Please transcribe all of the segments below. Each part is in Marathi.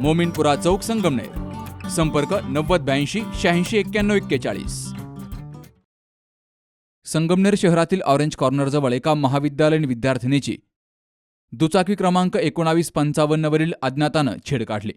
मोमिनपुरा चौक संगमनेर. संपर्क नव्वद ब्याऐंशी शहाऐंशी एक्क्याण्णव एक्केचाळीस. संगमनेर शहरातील ऑरेंज कॉर्नरजवळ एका महाविद्यालयीन विद्यार्थिनीची दुचाकी क्रमांक एकोणावीस पंचावन्नवरील अज्ञातानं छेड काढली.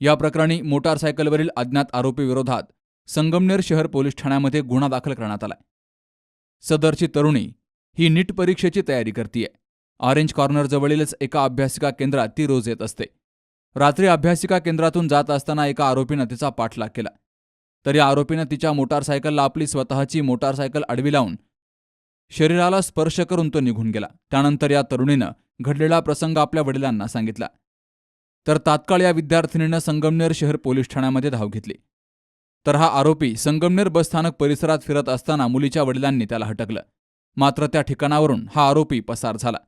या प्रकरणी मोटारसायकलवरील अज्ञात आरोपी विरोधात संगमनेर शहर पोलीस ठाण्यामध्ये गुन्हा दाखल करण्यात आलाय. सदरची तरुणी ही नीट परीक्षेची तयारी करतीये. ऑरेंज कॉर्नरजवळीलच एका अभ्यासिका केंद्रात ती रोज येत असते. रात्री अभ्यासिका केंद्रातून जात असताना एका आरोपीनं तिचा पाठलाग केला. तरी या आरोपीनं तिच्या मोटारसायकलला आपली स्वतःची मोटारसायकल अडवी लावून शरीराला स्पर्श करून तो निघून गेला. त्यानंतर या तरुणीनं घडलेला प्रसंग आपल्या वडिलांना सांगितला. तर तात्काळ या विद्यार्थिनीनं संगमनेर शहर पोलीस ठाण्यामध्ये धाव घेतली. तर हा आरोपी संगमनेर बसस्थानक परिसरात फिरत असताना मुलीच्या वडिलांनी त्याला हटकलं. मात्र त्या ठिकाणावरून हा आरोपी पसार झाला.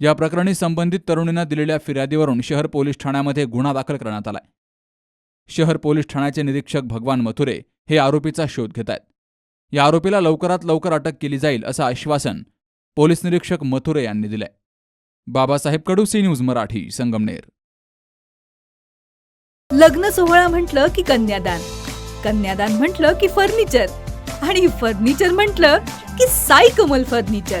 या प्रकरणी संबंधित तरुणीनं दिलेल्या फिर्यादीवरून शहर पोलीस ठाण्यामध्ये गुन्हा दाखल करण्यात आलाय. शहर पोलीस ठाण्याचे निरीक्षक भगवान मथुरे हे आरोपीचा शोध घेत आहेत. या आरोपीला लवकरात लवकर अटक केली जाईल असं आश्वासन पोलीस निरीक्षक मथुरे यांनी दिलंय. Babasaheb Kadu C news Marathi Sangamner. लग्न सोहळा म्हटलं की कन्यादान कन्यादान म्हटलं की फर्निचर आणि फर्निचर म्हटलं की साई कमल फर्निचर.